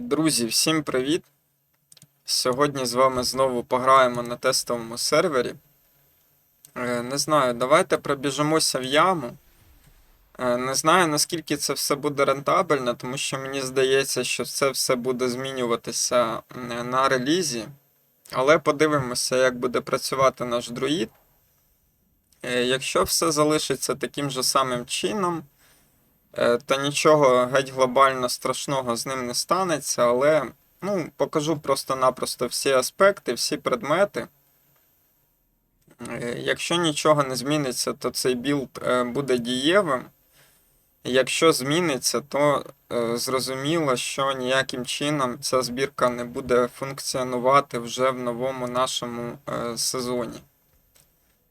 Друзі, всім привіт! Сьогодні з вами знову пограємо на тестовому сервері. Е, Не знаю, давайте пробіжимося в яму. Е, Не знаю, наскільки це все буде рентабельно, тому що мені здається, що це все буде змінюватися на релізі. Але подивимося, як буде працювати наш друїд. Е, Якщо все залишиться таким же самим чином, Та нічого геть глобально страшного з ним не станеться, але ну, покажу просто-напросто всі аспекти, всі предмети. Е, Якщо нічого не зміниться, то цей білд е, буде дієвим. Якщо зміниться, то е, зрозуміло, що ніяким чином ця збірка не буде функціонувати вже в новому нашому е, сезоні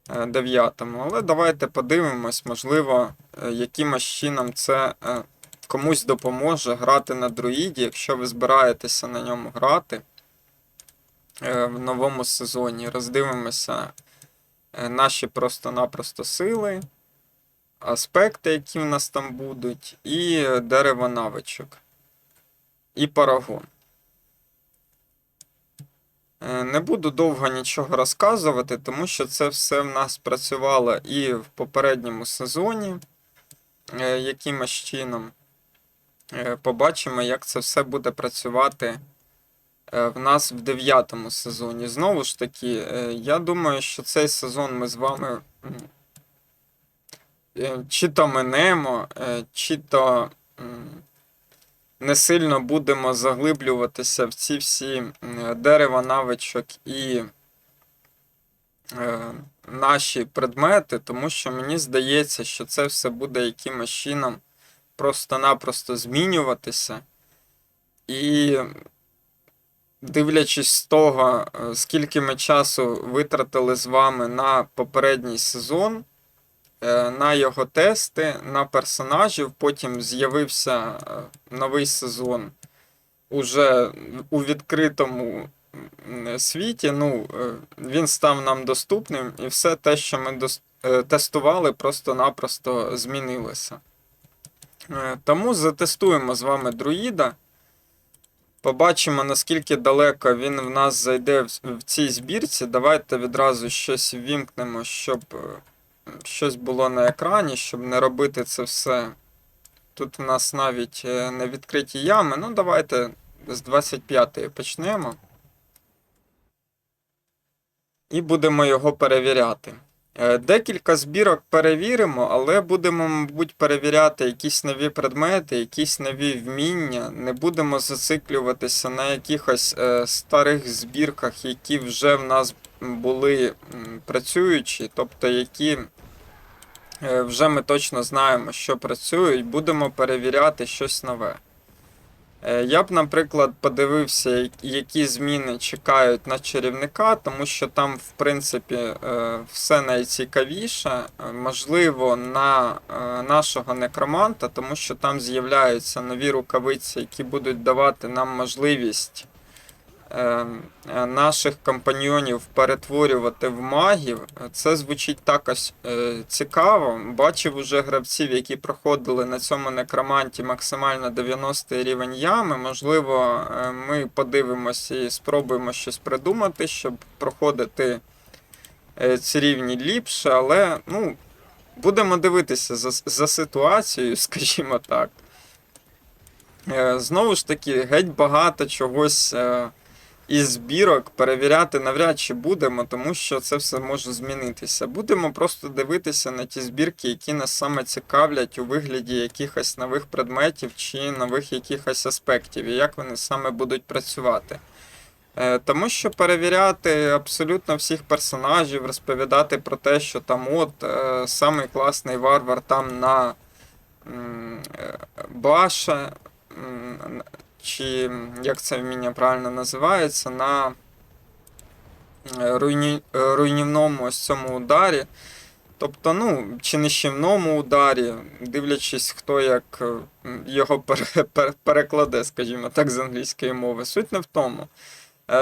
е, дев'ятому. Але давайте подивимось, можливо, е, якимось чином це е, комусь допоможе грати на друїді, якщо ви збираєтеся на ньому грати е, в новому сезоні. Роздивимося е, наші просто-напросто сили, аспекти, які в нас там будуть, і е, дерево навичок, і парагон. Е, Не буду довго нічого розказувати, тому що це все в нас працювало і в попередньому сезоні е, якимось чином. Е, Побачимо, як це все буде працювати в нас в дев'ятому сезоні. Знову ж таки, я думаю, що цей сезон ми з вами чи то минемо, чи то не сильно будемо заглиблюватися в ці всі дерева навичок і е, наші предмети, тому що мені здається, що це все буде якимось чином просто-напросто змінюватися. І дивлячись з того, е, скільки ми часу витратили з вами на попередній сезон, на його тести, на персонажів, потім з'явився е, новий сезон уже у відкритому світі. Ну, е, він став нам доступним, і все те, що ми е, тестували, просто-напросто змінилося. Е, Тому затестуємо з вами друїда. Побачимо, наскільки далеко він в нас зайде в, цій збірці. Давайте відразу щось ввімкнемо, щоб е, щось було на екрані, щоб не робити це все. Тут у нас навіть е, не відкриті ями. Ну, давайте з 25-ї почнемо. І будемо його перевіряти. Е, Декілька збірок перевіримо, але будемо, мабуть, перевіряти якісь нові предмети, якісь нові вміння. Не будемо зациклюватися на якихось е, старих збірках, які вже в нас були працюючі, тобто які вже ми точно знаємо, що працюють. Будемо перевіряти щось нове. Е, Я б, наприклад, подивився, які зміни чекають на чарівника, тому що там, в принципі, е, все найцікавіше. Е, Можливо, на е, нашого некроманта, тому що там з'являються нові рукавиці, які будуть давати нам можливість е, е, наших компаньйонів перетворювати в магів. Це звучить також е, цікаво. Бачив уже гравців, які проходили на цьому некроманті максимально 90 рівень ями. Можливо, е, ми подивимося і спробуємо щось придумати, щоб проходити е, ці рівні ліпше, але ну, будемо дивитися за, за ситуацією, скажімо так. Е, Знову ж таки, геть багато чогось е, із збірок перевіряти навряд чи будемо, тому що це все може змінитися. Будемо просто дивитися на ті збірки, які нас саме цікавлять у вигляді якихось нових предметів чи нових якихось аспектів, і як вони саме будуть працювати. Е, Тому що перевіряти абсолютно всіх персонажів, розповідати про те, що там от е, самий класний варвар там на е, Баша, чи як це вміння правильно називається, на е, руйні, е, руйнівному ось цьому ударі. Тобто, ну, чи нищівному ударі, дивлячись, хто як е, його пере- пере- перекладе, скажімо так, з англійської мови. Суть не в тому.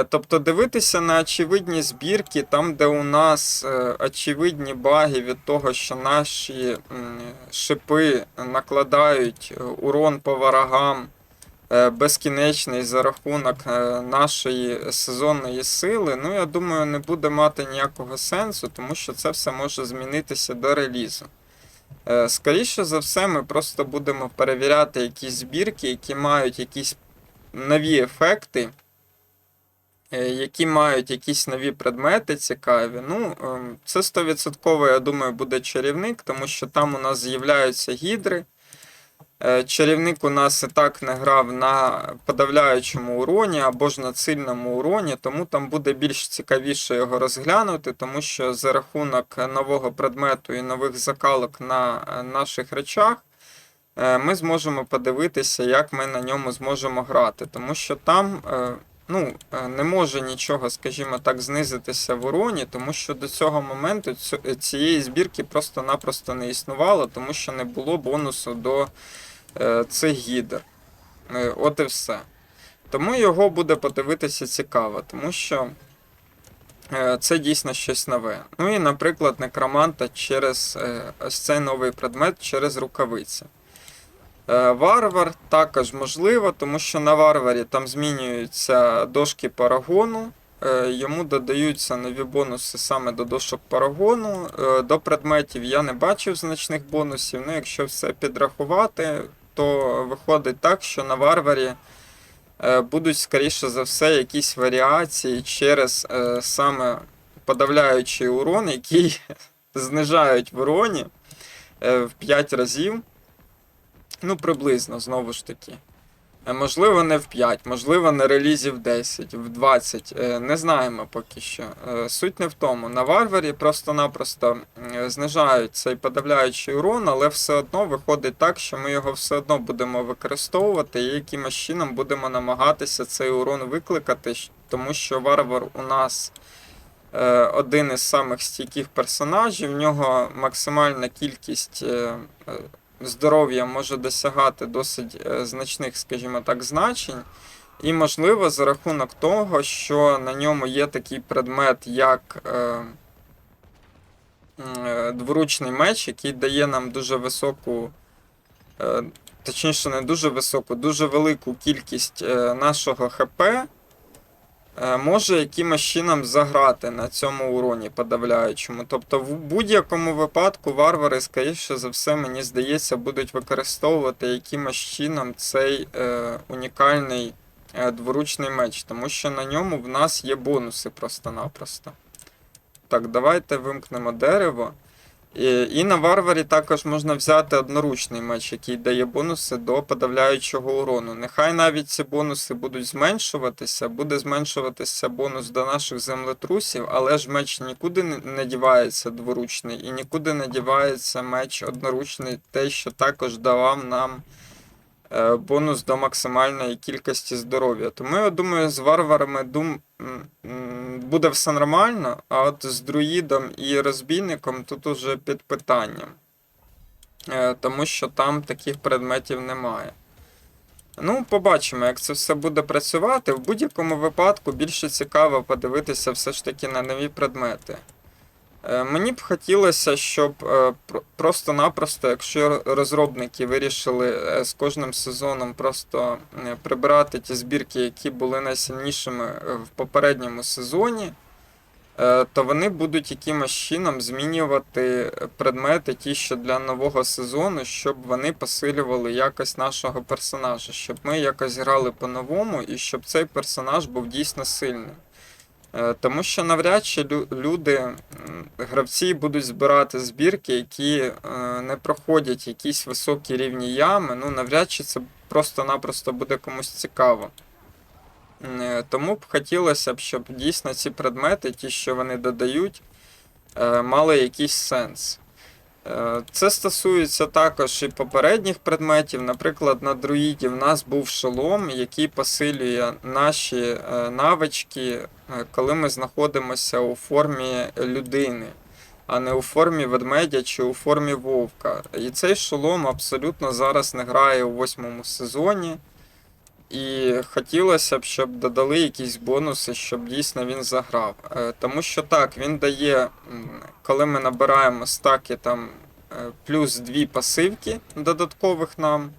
Тобто дивитися на очевидні збірки, там, де у нас очевидні баги від того, що наші шипи накладають урон по ворогам безкінечний за рахунок е, нашої сезонної сили, ну я думаю, не буде мати ніякого сенсу, тому що це все може змінитися до релізу. Е, Скоріше за все, ми просто будемо перевіряти якісь збірки, які мають якісь нові ефекти, е, які мають якісь нові предмети цікаві. Ну, ем, це 100%, я думаю, буде чарівник, тому що там у нас з'являються гідри. Е, Чарівник у нас і так не грав на подавляючому уроні або ж на сильному уроні, тому там буде більш цікавіше його розглянути, тому що за рахунок нового предмету і нових закалок на е, наших речах е, ми зможемо подивитися, як ми на ньому зможемо грати. Тому що там ну, е, не може нічого, скажімо так, знизитися в уроні, тому що до цього моменту цієї збірки просто-напросто не існувало, тому що не було бонусу до е, цих гідр. Е, От і все. Тому його буде подивитися цікаво, тому що це дійсно щось нове. Ну і, наприклад, некроманта через ось цей новий предмет через рукавиці. Е, Варвар також можливо, тому що на варварі там змінюються дошки парагону, е, йому додаються нові бонуси саме до дошок парагону. Е, До предметів я не бачив значних бонусів. Ну, якщо все підрахувати, то виходить так, що на варварі будуть, скоріше за все, якісь варіації через саме подавляючий урон, який знижають в уроні в 5 разів. Ну, приблизно, знову ж таки. Е, Можливо, не в 5, можливо, на релізі в 10, в 20. е, Не знаємо поки що. Е, Суть не в тому. На варварі просто-напросто знижають цей подавляючий урон, але все одно виходить так, що ми його все одно будемо використовувати і якимось чином будемо намагатися цей урон викликати, тому що варвар у нас один із самих стійких персонажів, в нього максимальна кількість. Здоров'я може досягати досить е, значних, скажімо так, значень. І, можливо, за рахунок того, що на ньому є такий предмет, як е, е, дворучний меч, який дає нам дуже високу, точніше, не дуже високу, дуже велику кількість нашого ХП, може якимось чином заграти на цьому уроні подавляючому. Тобто, в будь-якому випадку варвари, скоріше за все, мені здається, будуть використовувати якимось чином цей е, унікальний е, дворучний меч, тому що на ньому в нас є бонуси просто-напросто. Так, давайте вимкнемо дерево. І, і на варварі також можна взяти одноручний меч, який дає бонуси до подавляючого урону. Нехай навіть ці бонуси будуть зменшуватися, буде зменшуватися бонус до наших землетрусів, але ж меч нікуди не- дівається дворучний, і нікуди не дівається меч одноручний, те, що також давав нам е, бонус до максимальної кількості здоров'я. Тому я думаю, з варварами дум... буде все нормально, а от з друїдом і розбійником тут уже під питанням. Е, Тому що там таких предметів немає. Ну, побачимо, як це все буде працювати. В будь-якому випадку більше цікаво подивитися все ж таки на нові предмети. Е, Мені б хотілося, щоб е, просто-напросто, якщо розробники вирішили е, з кожним сезоном просто прибирати ті збірки, які були найсильнішими в попередньому сезоні, то вони будуть якимось чином змінювати предмети, ті, що для нового сезону, щоб вони посилювали якось нашого персонажа, щоб ми якось грали по-новому і щоб цей персонаж був дійсно сильним. Е, Тому що навряд чи люди, гравці будуть збирати збірки, які е, не проходять якісь високі рівні ями. Ну, навряд чи це просто-напросто буде комусь цікаво. Е, Тому б хотілося б, щоб дійсно ці предмети, ті, що вони додають, мали якийсь сенс. Це стосується також і попередніх предметів. Наприклад, на друїді в нас був шолом, який посилює наші е, навички, е, коли ми знаходимося у формі людини, а не у формі ведмедя чи у формі вовка. І цей шолом абсолютно зараз не грає у восьмому сезоні. І хотілося б, щоб додали якісь бонуси, щоб дійсно він заграв. Е, Тому що так, він дає, коли ми набираємо стаки там е, плюс дві пасивки додаткових нам.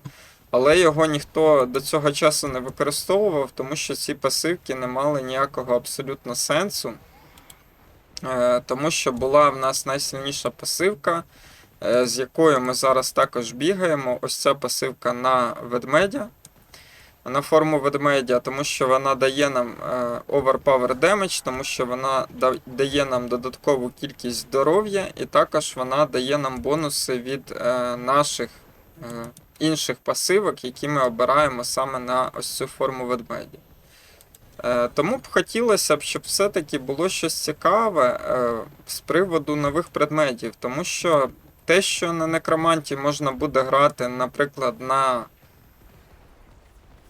Але його ніхто до цього часу не використовував, тому що ці пасивки не мали ніякого абсолютно сенсу. Е, Тому що була в нас найсильніша пасивка, з якою ми зараз також бігаємо. Ось ця пасивка на ведмедя. На форму ведмедя, тому що вона дає нам е, overpower damage, тому що вона дає нам додаткову кількість здоров'я, і також вона дає нам бонуси від е, наших е, інших пасивок, які ми обираємо саме на ось цю форму ведмедя. Тому б хотілося б, щоб все-таки було щось цікаве з приводу нових предметів, тому що те, що на некроманті можна буде грати, наприклад, на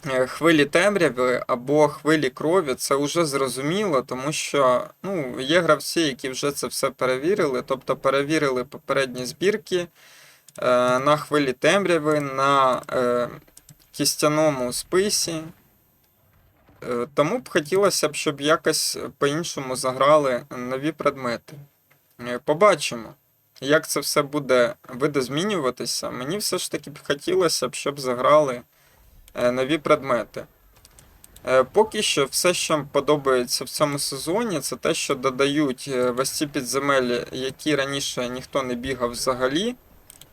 хвилі темряви або хвилі крові, це вже зрозуміло, тому що ну, є гравці, які вже це все перевірили, тобто перевірили попередні збірки е, на хвилі темряви, на е, кістяному списі. Е, Тому б хотілося б, щоб якось по-іншому заграли нові предмети. Е, Побачимо, як це все буде видозмінюватися. Мені все ж таки б хотілося б, щоб заграли е, нові предмети. Е, Поки що все, що подобається в цьому сезоні, це те, що додають е, в ці підземелі, які раніше ніхто не бігав взагалі.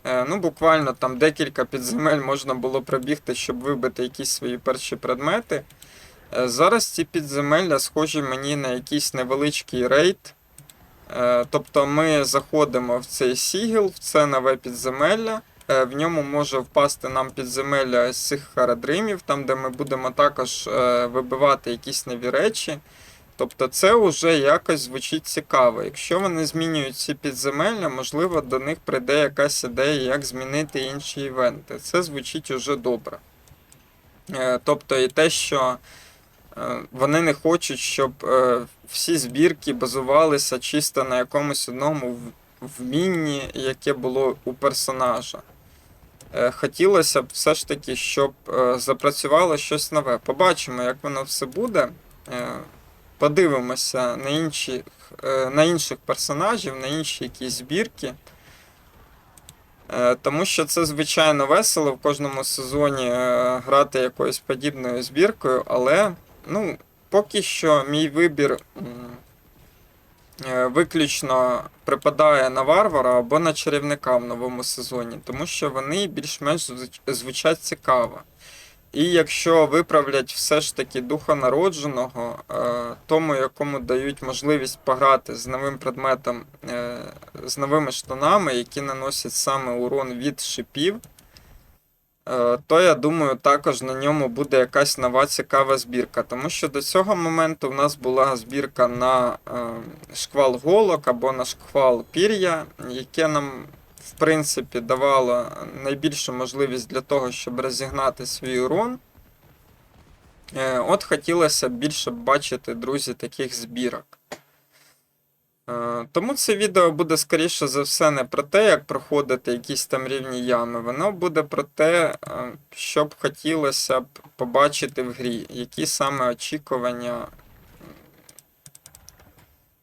Е, Ну, буквально там декілька підземель можна було пробігти, щоб вибити якісь свої перші предмети. Е, Зараз ці підземелля схожі мені на якийсь невеличкий рейд. Е, Тобто ми заходимо в цей сігіл, в це нове підземелля. Е, В ньому може впасти нам підземелля з цих харадримів, там де ми будемо також е, вибивати якісь нові речі. Тобто це вже якось звучить цікаво. Якщо вони змінюють ці підземелля, можливо, до них прийде якась ідея, як змінити інші івенти. Це звучить уже добре. Е, Тобто і те, що вони не хочуть, щоб всі збірки базувалися чисто на якомусь одному вмінні, яке було у персонажа. Е, Хотілося б все ж таки, щоб е, запрацювало щось нове. Побачимо, як воно все буде. Е, Подивимося на, інші, е, на інших персонажів, на інші якісь збірки. Тому що це звичайно весело в кожному сезоні грати якоюсь подібною збіркою, але ну, поки що мій вибір виключно припадає на варвара або на чарівника в новому сезоні, тому що вони більш-менш звучать цікаво. І якщо виправлять все ж таки духа народженого, е, тому якому дають можливість пограти з новим предметом, е, з новими штанами, які наносять саме урон від шипів, е, то я думаю, також на ньому буде якась нова цікава збірка. Тому що до цього моменту в нас була збірка на е, шквал голок або на шквал пір'я, яке нам в принципі давало найбільшу можливість для того, щоб розігнати свій урон. Е, От хотілося б більше бачити, друзі, таких збірок. Е, Тому це відео буде, скоріше за все, не про те, як проходити якісь там рівні ями. Воно буде про те, е, що б хотілося б побачити в грі, які саме очікування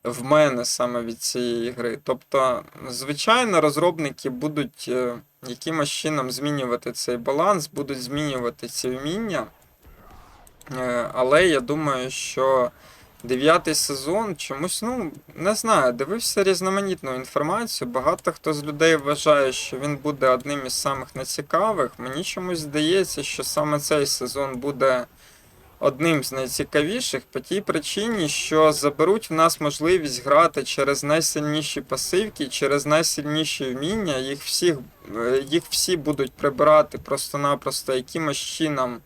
в мене саме від цієї гри. Тобто, звичайно, розробники будуть е, якимось чином змінювати цей баланс, будуть змінювати ці вміння. Але я думаю, що дев'ятий сезон чомусь, ну, не знаю, дивився різноманітну інформацію. Багато хто з людей вважає, що він буде одним із самих нецікавих. Мені чомусь здається, що саме цей сезон буде одним з найцікавіших по тій причині, що заберуть в нас можливість грати через найсильніші пасивки, через найсильніші вміння. Їх всіх, е, їх всі будуть прибирати просто-напросто якимось чином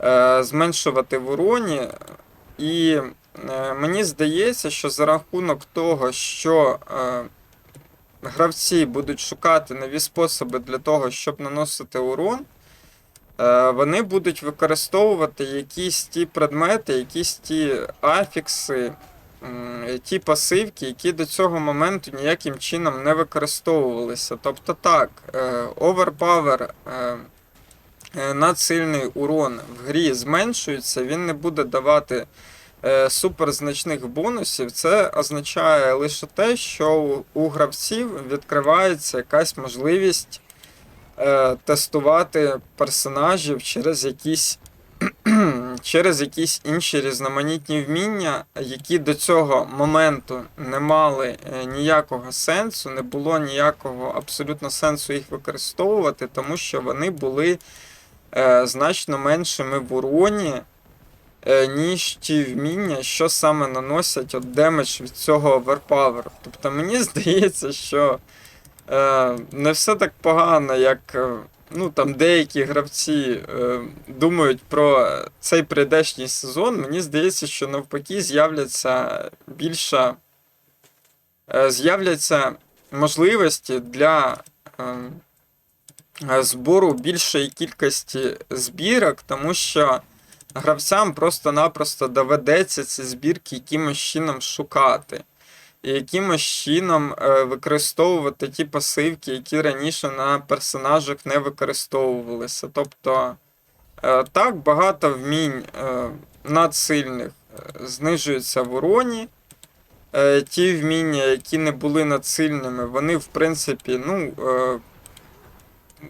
е, зменшувати в уроні. І мені здається, що за рахунок того, що е, гравці будуть шукати нові способи для того, щоб наносити урон. Е, Вони будуть використовувати якісь ті предмети, якісь ті афікси, ті пасивки, які до цього моменту ніяким чином не використовувалися. Тобто так, е, Overpower, е, е, надсильний урон в грі зменшується, він не буде давати е, суперзначних бонусів. Це означає лише те, що у- гравців відкривається якась можливість е, тестувати персонажів через якісь. Через якісь інші різноманітні вміння, які до цього моменту не мали е, ніякого сенсу, не було ніякого абсолютно сенсу їх використовувати, тому що вони були е, значно меншими в уроні, е, ніж ті вміння, що саме наносять от демедж від цього оверпаверу. Тобто мені здається, що е, не все так погано, як е, ну, там, деякі гравці е, думають про цей прийдешній сезон. Мені здається, що навпаки з'являться більше е, з'являться можливості для. Е, е, збору більшої кількості збірок, тому що гравцям просто-напросто доведеться ці збірки якимось чином шукати. І якимось чином е, використовувати ті пасивки, які раніше на персонажах не використовувалися. Тобто, е, так багато вмінь е, надсильних знижуються в уроні. Ті вміння, які не були надсильними, вони, в принципі, ну,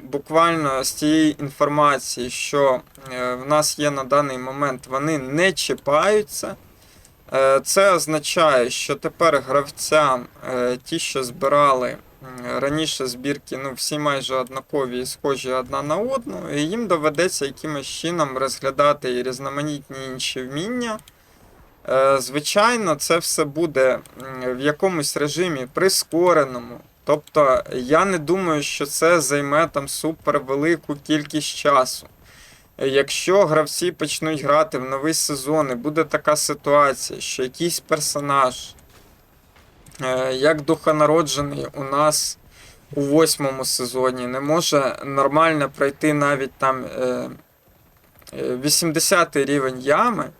буквально з тієї інформації, що е, в нас є на даний момент, вони не чіпаються. Е, Це означає, що тепер гравцям, е, ті, що збирали раніше збірки, ну, всі майже однакові і схожі одна на одну, і їм доведеться якимось чином розглядати і різноманітні інші вміння. Звичайно, це все буде в якомусь режимі прискореному. Тобто, я не думаю, що це займе там супер велику кількість часу. Якщо гравці почнуть грати в новий сезон, і буде така ситуація, що якийсь персонаж, е, як духонароджений у нас у восьмому сезоні, не може нормально пройти навіть там е, е, 80 рівень ями,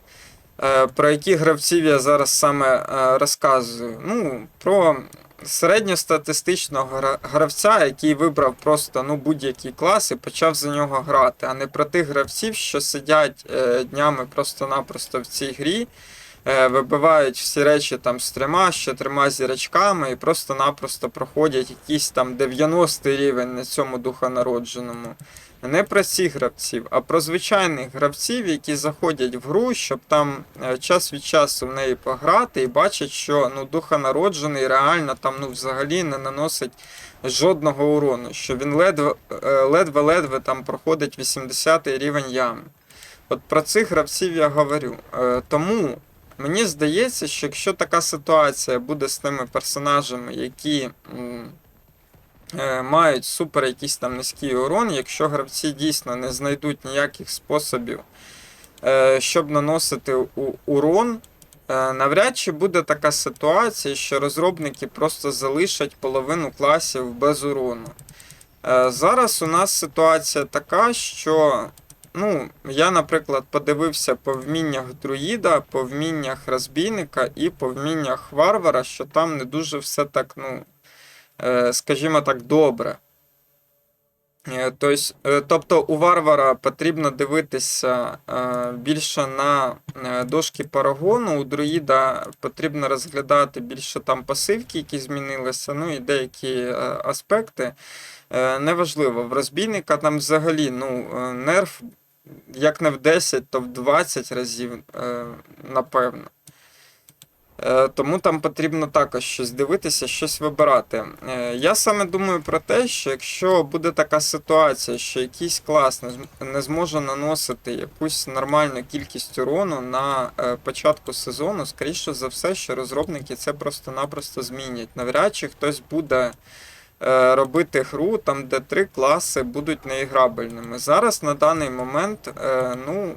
про які гравців я зараз саме розказую. Ну, про середньостатистичного гравця, який вибрав просто ну, будь-який клас і почав за нього грати, а не про тих гравців, що сидять е, днями просто-напросто в цій грі, е, вибивають всі речі там з трьома, з чотирма зірочками і просто-напросто проходять якийсь там 90-й рівень на цьому духонародженому. Не про цих гравців, а про звичайних гравців, які заходять в гру, щоб там е, час від часу в неї пограти і бачать, що ну, духонароджений реально там ну, взагалі не наносить жодного урону, що він е, ледве-ледве там проходить 80 рівень ями. От про цих гравців я говорю. Е, Тому мені здається, що якщо така ситуація буде з тими персонажами, які. Е, мають супер якийсь там низький урон, якщо гравці дійсно не знайдуть ніяких способів, е, щоб наносити урон, е, навряд чи буде така ситуація, що розробники просто залишать половину класів без урону. Зараз у нас ситуація така, що ну, я, наприклад, подивився по вміннях друїда, по вміннях розбійника і по вміннях варвара, що там не дуже все так, ну, скажімо так, добре. Е, е, Тобто у варвара потрібно дивитися е, більше на е, дошки парагону, у друїда потрібно розглядати більше там пасивки, які змінилися, ну і деякі е, аспекти. Е, Неважливо, в розбійника там взагалі ну, е, нерф як не в 10, то в 20 разів, е, напевно. Е, Тому там потрібно також щось дивитися, щось вибирати. Е, Я саме думаю про те, що якщо буде така ситуація, що якийсь клас не зможе наносити якусь нормальну кількість урону на е, початку сезону, скоріше за все, що розробники це просто-напросто змінять. Навряд чи хтось буде робити гру там, де три класи будуть неіграбельними. Зараз на даний момент, ну.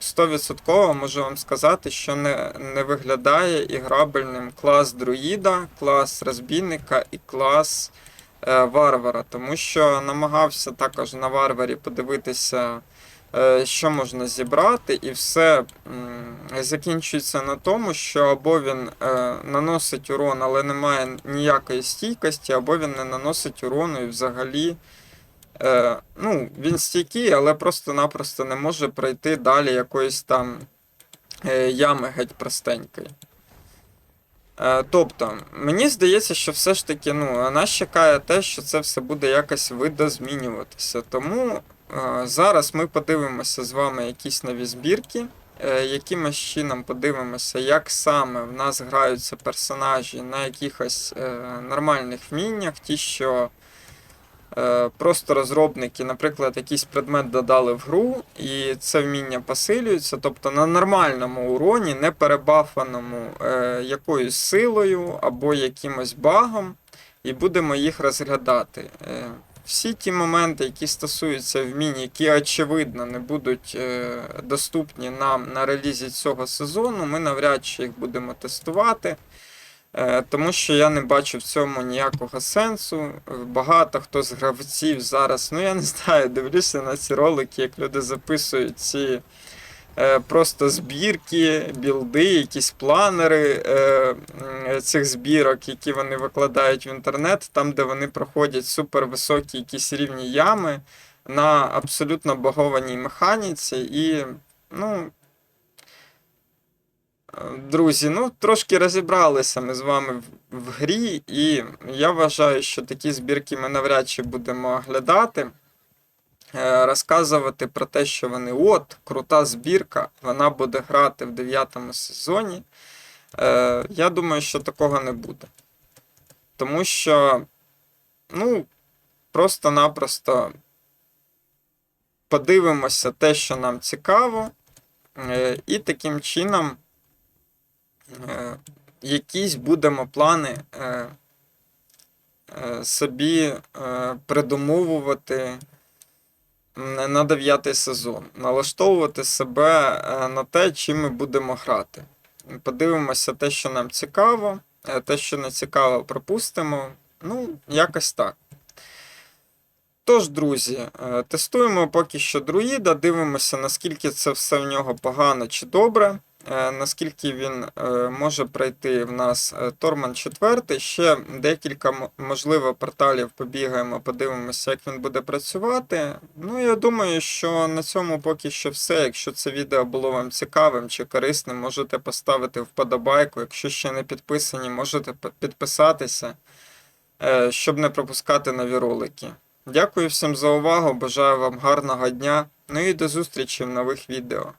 100% можу вам сказати, що не, не виглядає іграбельним клас друїда, клас розбійника і клас е, варвара. Тому що намагався також на варварі подивитися, е, що можна зібрати, і все м, закінчується на тому, що або він е, наносить урон, але не має ніякої стійкості, або він не наносить урону і взагалі. Е, ну, він стійкий, але просто-напросто не може пройти далі якоїсь там е, ями геть простенької. Е, Тобто, мені здається, що все ж таки ну, нас чекає те, що це все буде якось видозмінюватися. Тому е, зараз ми подивимося з вами якісь нові збірки, е, якимось чином подивимося, як саме в нас граються персонажі на якихось е, нормальних вміннях, ті, що просто розробники, наприклад, якийсь предмет додали в гру, і це вміння посилюється, тобто на нормальному уроні, не перебафаному е, якоюсь силою або якимось багом, і будемо їх розглядати. Е, всі ті моменти, які стосуються вмінь, які очевидно не будуть е, доступні нам на релізі цього сезону, ми навряд чи їх будемо тестувати. Е, Тому що я не бачу в цьому ніякого сенсу. Багато хто з гравців зараз, ну я не знаю, дивлюся на ці ролики, як люди записують ці е, просто збірки, білди, якісь планери е, цих збірок, які вони викладають в інтернет, там, де вони проходять супервисокі якісь рівні ями на абсолютно багованій механіці. І, ну, Друзі, ну трошки розібралися ми з вами в, грі, і я вважаю, що такі збірки ми навряд чи будемо оглядати, е, розказувати про те, що вони от, крута збірка, вона буде грати в 9 сезоні. Е, я думаю, що такого не буде. Тому що, ну, просто-напросто подивимося те, що нам цікаво, е, і таким чином якісь будемо плани е, е, собі е, придумовувати на дев'ятий сезон, налаштовувати себе е, на те, чим ми будемо грати. Подивимося те, що нам цікаво, е, те, що не цікаво, пропустимо. Ну, якось так. Тож, друзі, е, тестуємо поки що друїда, дивимося, наскільки це все в нього погано чи добре, е, наскільки він е, може пройти в нас е, Торман 4. Ще декілька, можливо, порталів побігаємо, подивимося, як він буде працювати. Ну, я думаю, що на цьому поки що все. Якщо це відео було вам цікавим чи корисним, можете поставити вподобайку. Якщо ще не підписані, можете підписатися, е, щоб не пропускати нові ролики. Дякую всім за увагу, бажаю вам гарного дня. Ну і до зустрічі в нових відео.